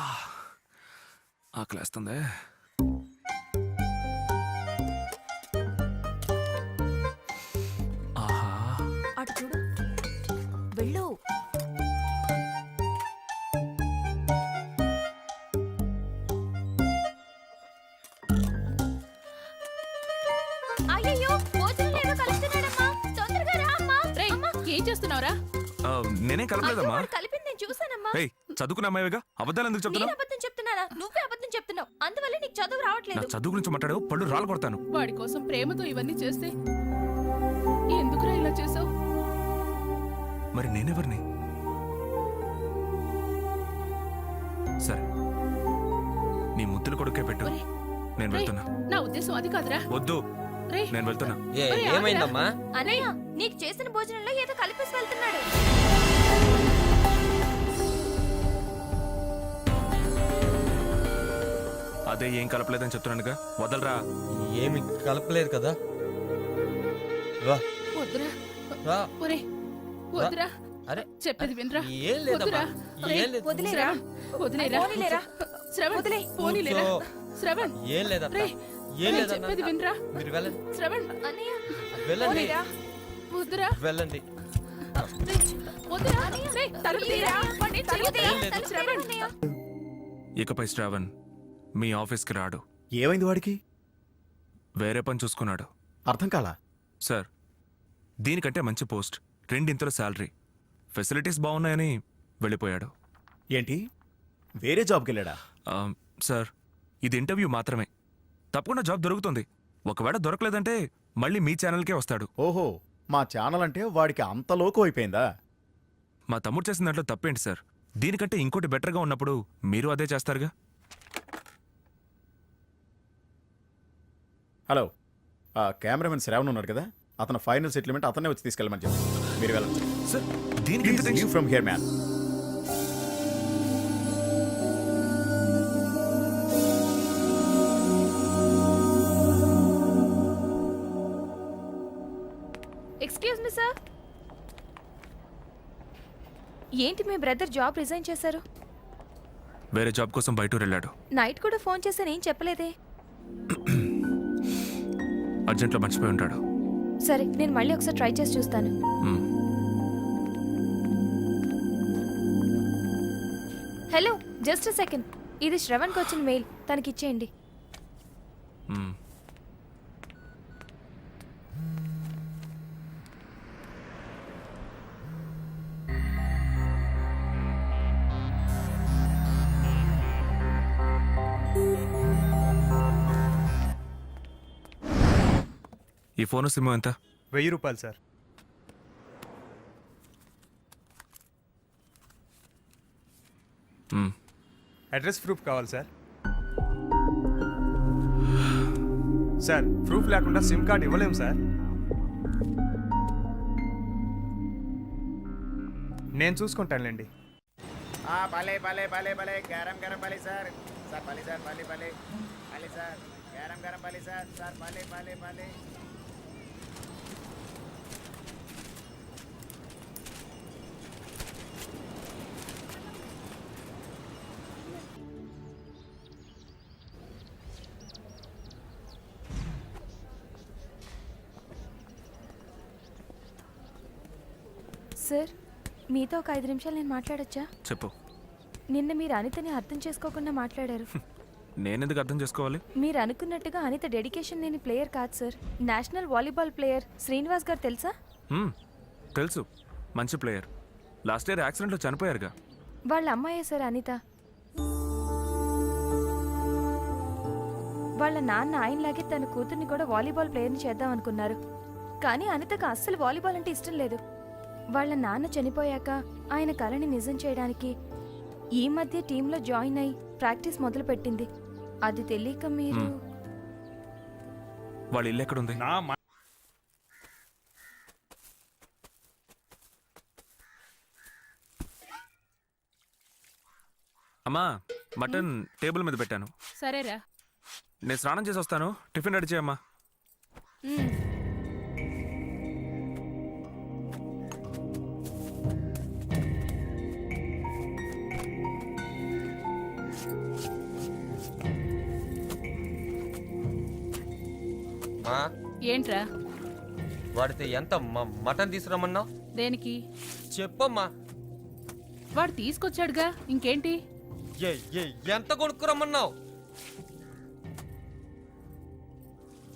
Ah, ఆకలేస్తుంది. చూసానమ్మా ఏయ్ చదువుకున్న అమ్మాయిగా అబద్ధాలు ఎందుకు నేను చెప్తున్నావు అబద్ధం చెప్తున్నానా? నువ్వే అబద్ధం చెప్తున్నావు. అందువల్ల నీకు చదువు నా రావట్లేదు చదువు గురించి మాట్లాడావు పళ్ళు రాళ్ళు కొడతాను. వాడి కోసం ప్రేమతో ఇవన్నీ చేస్తే ఎందుకురా ఇలా చేసావు? మరి నేనెవరిని? సరే నీ ముద్దులు కొడుకే పెట్టు. నేను వెళ్తున్నా. నా ఉద్దేశం అది కాదురా. వద్దు. రే నేను వెళ్తున్నా. ఏ ఏమైందమ్మా? అనయ్య నీకు చేసిన భోజనంలో ఏదో కలిపేసి వెళ్తున్నాడు. అదే ఏం కలపలేదని చెప్తున్నానుగా. వదలరా. ఏమి కలపలేదు కదా. రా. వద్దురా. రా. ఒరే వద్దురా. అరే చెప్పేది వినరా? ఏం లేదమ్మా. వద్దురా. రేయ్, ఏం లేదు. వదిలేరా? శ్రవణ్, వదిలేరా? పోనీలేరా? శ్రవణ్ వదిలే. పోనీలేరా? కూర్చో. శ్రవణ్. ఏం రేయ్, లేదన్నా. చెప్పేది వినరా? మీరు వెళ్ళండి. శ్రవణ్. అన్నయ్య. వెళ్ళండి. పోనీరా? వద్దురా. వెళ్ళండి. వద్దురా. రేయ్, తలుపు తీయరా. వాడిని తలుపు తీయ, తలుపు తీయ. తలుపు శ్రవణ్? ఇకపై శ్రావణ్ మీ ఆఫీస్కి రాడు. ఏమైంది వాడికి? వేరే పని చూసుకున్నాడు. అర్థం కాలా? సార్ దీనికంటే మంచి పోస్ట్. రెండింతల శాలరీ ఫెసిలిటీస్ బాగున్నాయని వెళ్ళిపోయాడు. ఏంటి? వేరే జాబ్కి వెళ్ళాడా? సార్ ఇది ఇంటర్వ్యూ మాత్రమే. తప్పకుండా జాబ్ దొరుకుతుంది. ఒకవేళ దొరకలేదంటే మళ్ళీ మీ ఛానల్కే వస్తాడు. ఓహో మా ఛానల్ అంటే వాడికి అంత లోకు అయిపోయిందా? మా తమ్ముడు చేసిన దాంట్లో తప్పేంటి సార్? దీనికంటే ఇంకోటి బెటర్గా ఉన్నప్పుడు మీరు అదే చేస్తారుగా? హలో. ఆ కెమెరామెన్ శ్రావణ్ ఉన్నాడు కదా? అతను ఫైనల్ సెటిల్మెంట్ అతనే వచ్చి తీసుకెళ్ళమని చెప్పు. మీరు వెళ్ళండి? From here man excuse me sir ఏంటి మీ బ్రదర్ జాబ్ రిజైన్ చేశారు? వేరే జాబ్ కోసం బయటూరు వెళ్ళాడు. నైట్ కూడా ఫోన్ చేశాను ఏం చెప్పలేదే? అర్జెంట్లో మర్చిపోయి ఉంటాడు. సరే నేను మళ్ళీ ఒకసారి ట్రై చేసి చూస్తాను. Hello just second. ఇది శ్రవణ్కి వచ్చిన మెయిల్. తనకి ఫోన్ సిమ్ ఎంత? వెయ్యి రూపాయలు సార్. అడ్రస్ ప్రూఫ్ కావాలి సార్. సార్ ప్రూఫ్ లేకుండా సిమ్ కార్డ్ ఇవ్వలేము సార్. నేను చూసుకుంటానులేండి. ఆ, భలే భలే భలే భలే గరం గరం భలే సార్. సార్ భలే సార్ భలే భలే భలే సార్. గరం గరం భలే సార్. సార్ భలే భలే భలే సార్ మీతో ఒక ఐదు నిమిషాలు నేను మాట్లాడొచ్చా? చెప్పు. నిన్న మీరు అనితని అర్థం చేసుకోకుండా మాట్లాడారు. నేనెందుకు అర్థం చేసుకోవాలి? మీరు అనుకున్నట్టుగా అనిత డెడికేషన్ లేని ప్లేయర్ కాదు sir. National volleyball player Srinivas గారు తెలుసా? తెలుసు. మంచి ప్లేయర్. లాస్ట్ ఇయర్ యాక్సిడెంట్లో చనిపోయారుగా. వాళ్ళ అమ్మాయే సార్ అనిత. వాళ్ళ నాన్న ఆయనలాగే తన కూతుర్ని కూడా వాలీబాల్ ప్లేయర్ని చేద్దాం అనుకున్నారు. కానీ అనితకు అస్సలు వాలీబాల్ అంటే ఇష్టం లేదు. వాళ్ళ నాన్న చనిపోయాక ఆయన కళని నిజం చేయడానికి ఈ మధ్య టీంలో జాయిన్ అయి ప్రాక్టీస్ మొదలుపెట్టింది. అది తెలియక మీరు. వాళ్ళ ఇల్లు ఎక్కడుంది? నా మ- అమ్మా మటన్ టేబుల్ మీద పెట్టాను. సరేరా. నేను స్నానం చేసి వస్తాను. టిఫిన్ రెడీ చేయమ్మా. ఉమ్. ఆ, ఏంట్రా? వాడితే ఎంత మ- మటన్ తీసుకురమ్మన్నావు? దేనికి? చెప్పమ్మా. వాడు తీసుకొచ్చాడుగా ఇంకేంటి? ఎంత కొనుక్కురమ్మన్నావు?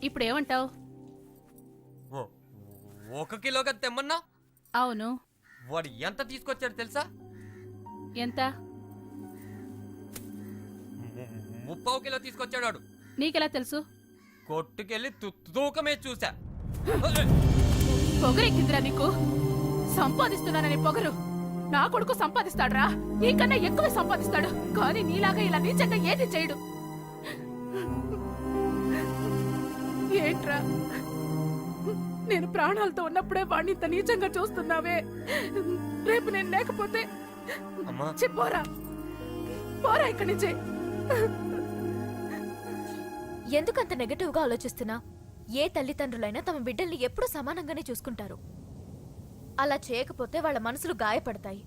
ఇప్పుడు ఏమంటావు ఒక కిలోగా తెమ్మన్నావు? అవును. వాడు ఎంత తీసుకొచ్చాడు తెలుసా? ఎంత? ము- ముప్పావు కిలో తీసుకొచ్చాడు నీకెలా తెలుసు? కొట్టుకెళ్ళి తూకమే చూసా పొగరెక్కిందిరా నీకు? సంపాదిస్తున్నానని పొగరు. నా కొడుకు సంపాదిస్తాడురా? నీకన్నా ఎక్కువ సంపాదిస్తాడు. కానీ నీలాగా ఇలా నీచంగా ఏది చేయడు. ఏంట్రా? నేను ప్రాణాలతో ఉన్నప్పుడే వాడిని ఇంత నీచంగా చూస్తున్నావే. రేపు నేను లేకపోతే పోరా. పోరా ఇక్కడి నుంచి. ఎందుకంత నెగటివ్గా ఆలోచిస్తున్నా? ఏ తల్లిదండ్రులైనా తమ బిడ్డల్ని ఎప్పుడూ సమానంగానే చూసుకుంటారు. అలా చేయకపోతే వాళ్ళ మనసులు గాయపడతాయి.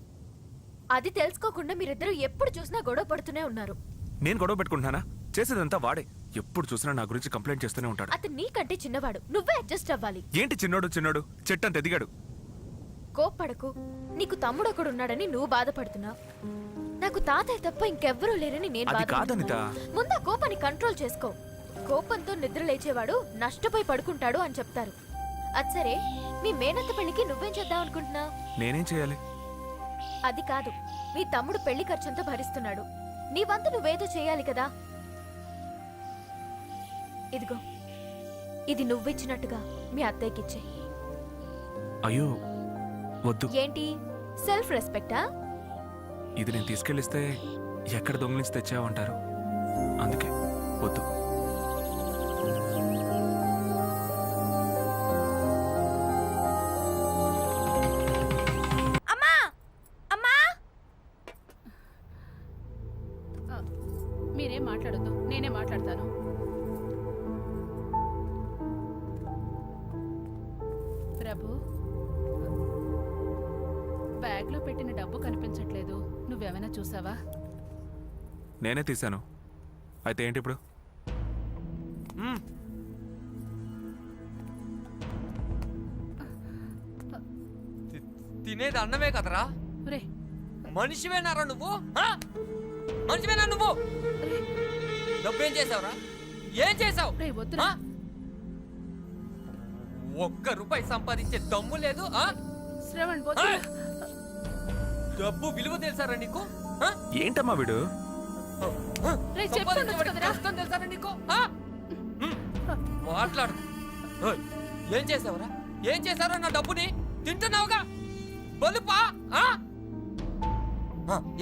అది తెలుసుకోకుండా మీరిద్దరూ ఎప్పుడు చూసినా గొడవ పడుతూనే ఉన్నారు. నేను గొడవ పెట్టుకుంటున్నానా? చేసేదంతా వాడే. ఎప్పుడు చూసినా నా గురించి కంప్లైంట్ చేస్తూనే ఉంటాడు. అతను నీకంటే చిన్నవాడు. నువ్వే అడ్జస్ట్ అవ్వాలి. ఏంటి చిన్నోడు చిన్నోడు? చెట్టంత ఎదిగాడు. కోప్పడకు. నీకు తమ్ముడు ఒకడు ఉన్నాడని నువ్వు బాధపడుతున్నావు. నాకు తాతయ్య తప్ప ఇంకెవ్వరూ లేరని నేను అది బాధపడుతున్నా. ముందు ఆ కోపాన్ని కంట్రోల్ చేసుకో. కోపంతో నిద్ర లేచేవాడు నష్టపోయి పడుకుంటాడు అని చెప్తారు. అది సరే మీ మేనత్త పెళ్ళికి నువ్వేం చేద్దాం అనుకుంటున్నావు? నేనేం చేయాలి? అది కాదు మీ తమ్ముడు పెళ్ళి ఖర్చంతా భరిస్తున్నాడు. నీ వంతు నువ్వేదో చేయాలి కదా. ఇదిగో ఇది నువ్విచ్చినట్టుగా మీ అత్తయ్యకిచ్చే అయ్యో వద్దు. ఏంటి? సెల్ఫ్ రెస్పెక్టా? ఇది నేను తీసుకెళ్ళిస్తే ఎక్కడ దొంగిలించి తెచ్చావంటారు? అందుకే వద్దు. మీరేం మాట్లాడొద్దు నేనే మాట్లాడతాను. ప్రభు బ్యాగ్లో పెట్టిన డబ్బు కనిపించట్లేదు. నువ్వేమైనా చూసావా? నేనే తీశాను. అయితే ఏంటి ఇప్పుడు? తినేది అన్నమే కదరా? రే మనిషివేనారా నువ్వు? మనిషివేనా నువ్వు? డబ్బేం చేసావురా? ఏం చేసావు? ఒక్క రూపాయి సంపాదించే దమ్ము లేదు? శ్రవణ్ డబ్బు విలువ తెలుసారా నీకు? ఆ? ఏంటమ్మా వీడు. కష్టం తెలుసారా నీకు. మాట్లాడు. ఏం చేసావురా? ఏం చేశారా నా డబ్బుని? తింటున్నావుగా? బలుపా?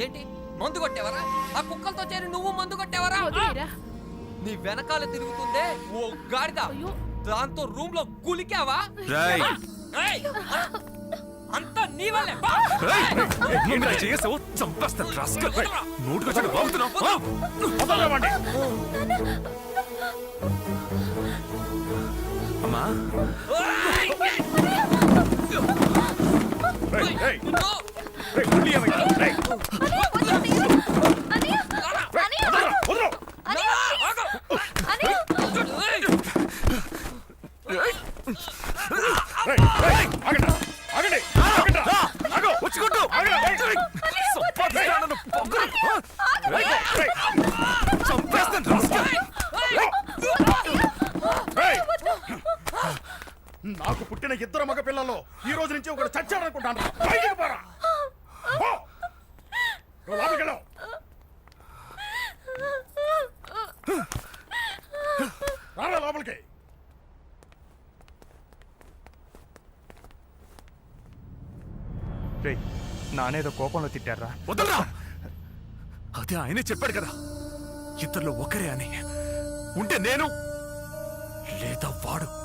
ఏంటి? మందు కొట్టేవరా? ఆ కుక్కలతో చేరి నువ్వు మందు కొట్టేవరా? వదిలేరా? నీ వెనకాల తిరుగుతుందే ఓ గాడిద. అయ్యో. దాంతో రూమ్లో గులికావా? రేయ్! ఏయ్! అంతా నీ వల్లే. బా! చేసావు చంపేస్తాను బాగుతున్నావు. ఆ? అమ్మా. ఏయ్! నా! నువ్వు. రారా లోపలికి. నానేదో కోపంలో తిట్టారా వదలరా. అదే ఆయనే చెప్పాడు కదా. ఇద్దరిలో ఒకరే అని. ఉంటే నేను లేదా వాడు.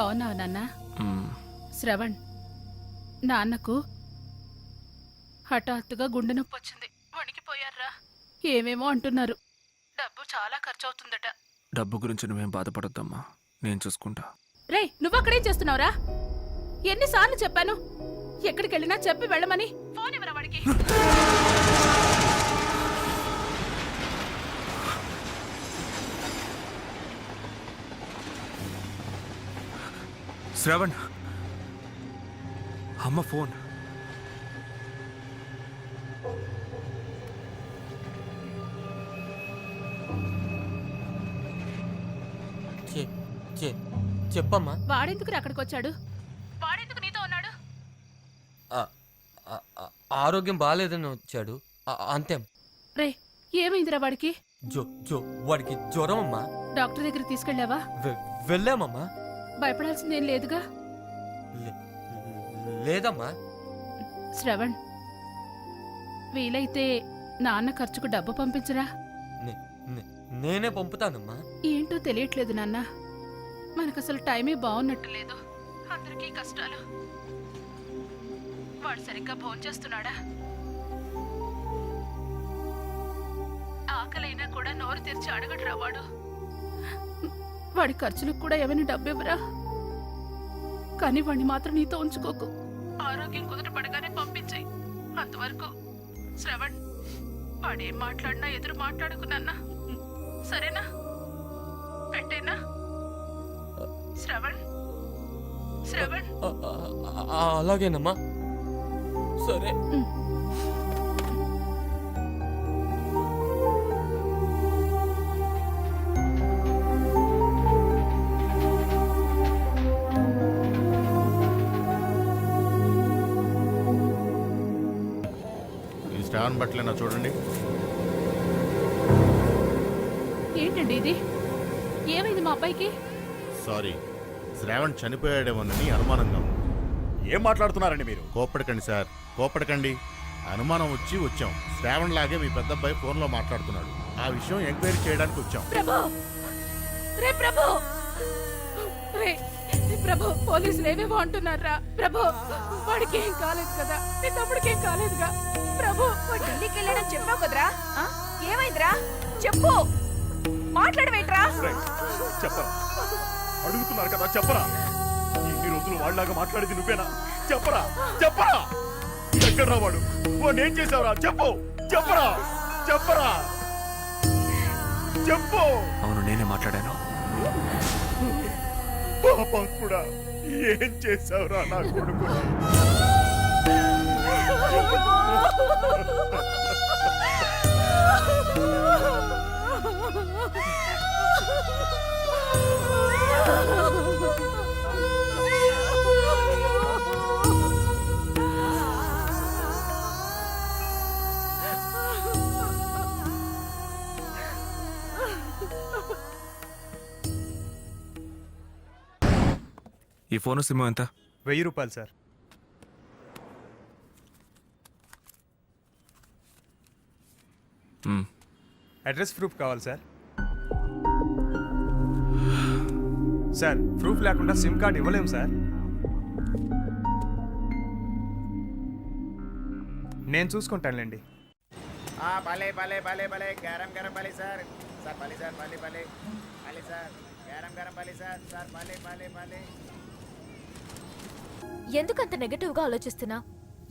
బాగున్నావు నాన్న. శ్రవణ్ నాన్నకు హఠాత్తుగా గుండె నొప్పి వచ్చింది. వణికిపోయారా ఏమేమో అంటున్నారు. డబ్బు చాలా ఖర్చు అవుతుందట డబ్బు గురించి నువ్వేం బాధపడొద్దమ్మా. నేను చూసుకుంటా. రే నువ్వు అక్కడేం చేస్తున్నావురా? ఎన్నిసార్లు చెప్పాను? ఎక్కడికి వెళ్ళినా చెప్పి వెళ్ళమని. శ్రవణ్. అమ్మ ఫోన్. చెప్పమ్మా. వాడెందుకు అక్కడికి వచ్చాడు వాడెందుకు నీతో ఉన్నాడు? ఆరోగ్యం బాగాలేదని వచ్చాడు. అంతే. రే ఏమైందిరా వాడికి? జో జో వాడికి జ్వరం అమ్మా డాక్టర్ దగ్గరికి తీసుకెళ్ళావా? వెళ్ళామమ్మా. భయపడాల్సిందేం లేదుగా? లేదమ్మా. శ్రవణ్ వీలైతే నాన్న ఖర్చుకు డబ్బు పంపించరా? నేనే పంపుతానమ్మా. ఏంటో తెలియట్లేదు నాన్న. మనకసలు టైమే బాగున్నట్టు లేదు. అందరికీ కష్టాలు. వాడు సరిగ్గా భోంచేస్తున్నాడా? ఆకలైనా కూడా నోరు తెరిచి అడగడురా వాడు. వాడి ఖర్చులకు కూడా ఏమైనా డబ్బు ఇవ్వరా కానీ వాడిని మాత్రం నీతో ఉంచుకోకు. ఆరోగ్యం కుదుటపడగానే పంపించాయి. అంతవరకు శ్రవణ్ వాడేం మాట్లాడినా ఎదురు మాట్లాడుకున్నా సరేనా? పెట్టేనా? శ్రవణ్ శ్రవణ్. అలాగేనమ్మా. సరే. శ్రావణ్ బట్టలేనా చూడండి. ఏంటండి ఇది? ఏమైంది మా అబ్బాయికి? సారీ శ్రావణ్ చనిపోయాడేమోనని అనుమానంగా ఉంది. ఏం మాట్లాడుతున్నారండి మీరు? కోప్పడకండి సార్ కోప్పడకండి. అనుమానం వచ్చి వచ్చాం. శ్రావణ్ లాగే మీ పెద్ద అబ్బాయి ఫోన్లో మాట్లాడుతున్నాడు. ఆ విషయం ఎంక్వైరీ చేయడానికి వచ్చాం. ప్రభు! రే ప్రభు! రే ప్రభు పోలీసులు ఏమేమో అంటున్నారా? ప్రభు వాడికి ఏం కాలేదు కదా. నీ తమ్ముడికి ఏం కాలేదుగా? ప్రభు వాడు ఢిల్లీకి వెళ్ళాడని చెప్పావు కదరా? ఆ? ఏమైందిరా? చెప్పు. మాట్లాడవేంట్రా? చెప్పరా? అడుగుతున్నారు కదా చెప్పరా? ఇన్ని రోజులు వాళ్ళలాగా మాట్లాడేది నువ్వేనా? చెప్పరా? చెప్పరా? ఎక్కడ్రా వాడు? వాడిని ఏం చేసావురా? చెప్పు. చెప్పరా? చెప్పరా? చెప్పు. అవును నేనే మాట్లాడాను. పాప కూడా ఏం చేసావురా నా కొడుకుని ఈ ఫోను సిమ్ ఎంత? వెయ్యి రూపాయలు సార్. అడ్రస్ ప్రూఫ్ కావాలి సార్. సార్ ప్రూఫ్ లేకుండా సిమ్ కార్డ్ ఇవ్వలేము సార్. నేను చూసుకుంటానులేండి. ఆ, భలే భలే భలే భలే గరం గరం పల్లి సార్. సార్ పల్లి సార్ పల్లి పల్లి పల్లి సార్. గరం గరం పల్లి సార్. సార్ పల్లి పల్లి ఎందుకంత నెగటివ్గా ఆలోచిస్తున్నా?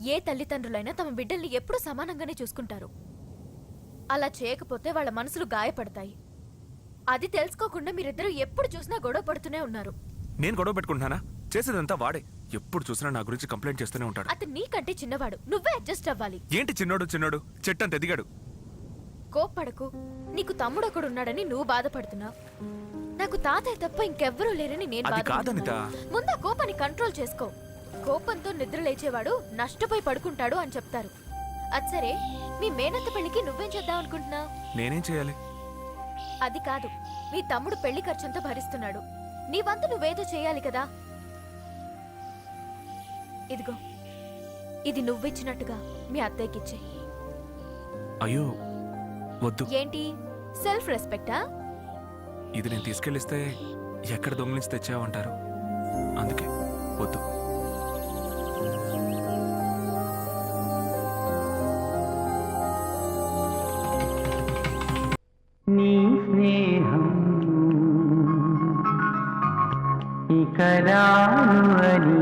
ఏ తల్లిదండ్రులైనా తమ బిడ్డల్ని ఎప్పుడూ సమానంగానే చూసుకుంటారు. అలా చేయకపోతే వాళ్ళ మనసులు గాయపడతాయి. అది తెలుసుకోకుండా మీరిద్దరూ ఎప్పుడు చూసినా గొడవ పడుతూనే ఉన్నారు. నేను గొడవ పెట్టుకుంటున్నానా? చేసేదంతా వాడే. ఎప్పుడు చూసినా నా గురించి కంప్లైంట్ చేస్తూనే ఉంటాడు. అతను నీకంటే చిన్నవాడు. నువ్వే అడ్జస్ట్ అవ్వాలి. ఏంటి చిన్నోడు చిన్నోడు? చెట్టంత ఎదిగాడు. కోప్పడకు. నీకు తమ్ముడు ఒకడు ఉన్నాడని నువ్వు బాధపడుతున్నావు. నాకు తాతయ్య తప్ప ఇంకెవ్వరూ లేరని నేను అది బాధపడుతున్నా. కాదనిత. ముందు ఆ కోపాన్ని కంట్రోల్ చేసుకో. కోపంతో నిద్ర లేచేవాడు నష్టపోయి పడుకుంటాడు అని చెప్తారు. అది సరే మీ మేనత్త పెళ్ళికి నువ్వేం చేద్దాం అనుకుంటున్నావు? నేనేం చేయాలి? అది కాదు మీ తమ్ముడు పెళ్ళి ఖర్చంతా భరిస్తున్నాడు. నీ వంతు నువ్వేదో చేయాలి కదా? ఇదిగో ఇది నువ్విచ్చినట్టుగా మీ అత్తయ్యకిచ్చే. అయ్యో వద్దు. ఏంటి? సెల్ఫ్ రెస్పెక్టా ఇది నేను తీసుకెళ్ళిస్తే ఎక్కడ దొంగిలించి తెచ్చావంటారు? అందుకే వద్దు. నీ